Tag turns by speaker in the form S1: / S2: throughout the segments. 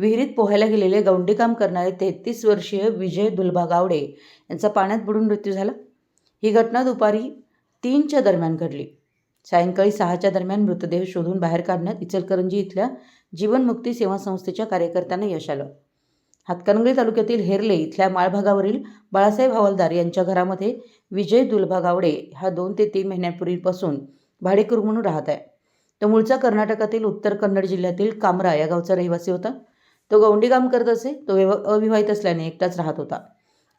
S1: विहिरीत पोहायला गेलेले गौंडीकाम करणारे तेहतीस वर्षीय विजय दुलभा गावडे यांचा पाण्यात बुडून मृत्यू झाला. ही घटना दुपारी तीनच्या दरम्यान घडली. सायंकाळी सहाच्या दरम्यान मृतदेह शोधून बाहेर काढण्यात इचलकरंजी इथल्या जीवनमुक्ती सेवा संस्थेच्या कार्यकर्त्यांना यश आलं. हातकणंगले तालुक्यातील हेरले इथल्या माळभागावरील बाळासाहेब हवालदार यांच्या घरामध्ये विजय दुलभा गावडे हा दोन ते तीन महिन्यांपूर्वीपासून भाडेकरू म्हणून राहत आहे. तो मूळचा कर्नाटकातील उत्तर कन्नड जिल्ह्यातील कामरा या गावचा रहिवासी होता. तो गवंडी काम करत असे तो व्यव अविवाहित असल्याने एकटाच राहत होता.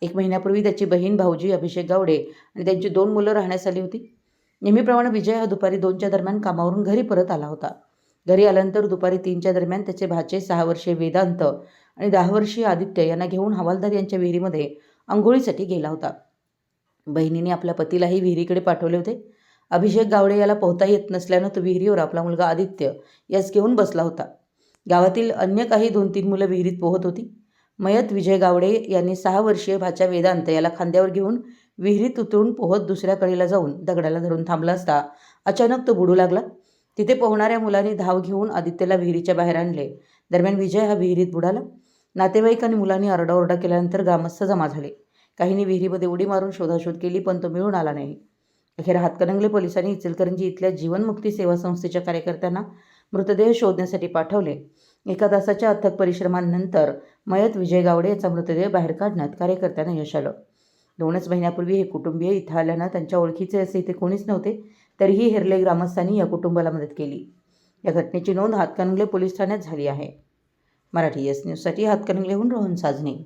S1: एक महिन्यापूर्वी त्याची बहीण भाऊजी अभिषेक गावडे आणि त्यांची दोन मुलं राहण्यास आली होती. नेहमीप्रमाणे विजय हा दुपारी दोनच्या दरम्यान कामावरून घरी परत आला होता. घरी आल्यानंतर दुपारी तीनच्या दरम्यान त्याचे भाचे सहा वर्षीय वेदांत आणि दहा वर्षीय आदित्य यांना घेऊन हवालदार यांच्या विहिरीमध्ये आंघोळीसाठी गेला होता. बहिणीने आपल्या पतीलाही विहिरीकडे पाठवले होते. अभिषेक गावडे याला पोहता येत नसल्यानं तो विहिरीवर आपला मुलगा आदित्य यास घेऊन बसला होता. गावातील अन्य काही दोन तीन मुलं विहिरीत पोहत होती. मयत विजय गावडे यांनी सहा वर्षीय भाच्या वेदांत याला खांद्यावर घेऊन विहिरीत उतरून पोहत दुसऱ्या कडेला जाऊन दगडाला धरून थांबला असता अचानक तो बुडू लागला. तिथे पोहणाऱ्या मुलांनी धाव घेऊन आदित्यला विहिरीच्या बाहेर आणले. दरम्यान विजय हा विहिरीत बुडाला. नातेवाईक आणि मुलांनी आरडाओरडा केल्यानंतर ग्रामस्थ जमा झाले. काहींनी विहिरीमध्ये उडी मारून शोधाशोध केली पण तो मिळून आला नाही. अखेर हातकणंगले पोलिसांनी इचलकरंजी इथल्या जीवनमुक्ती सेवा संस्थेच्या कार्यकर्त्यांना मृतदेह शोधण्यासाठी पाठवले. एका तासाच्या अथक परिश्रमांनंतर मयत विजय गावडे याचा मृतदेह बाहेर काढण्यात कार्यकर्त्यांना यश आलं. दोनच महिन्यापूर्वी हे कुटुंबीय इथं आल्यानं त्यांच्या ओळखीचे असे इथे कोणीच नव्हते तरीही हेरले ग्रामस्थांनी या कुटुंबाला मदत केली. या घटनेची नोंद हातकणंगले पोलीस ठाण्यात झाली आहे. मराठी एस न्यूजसाठी हातकणंगलेहून रोहन साजने.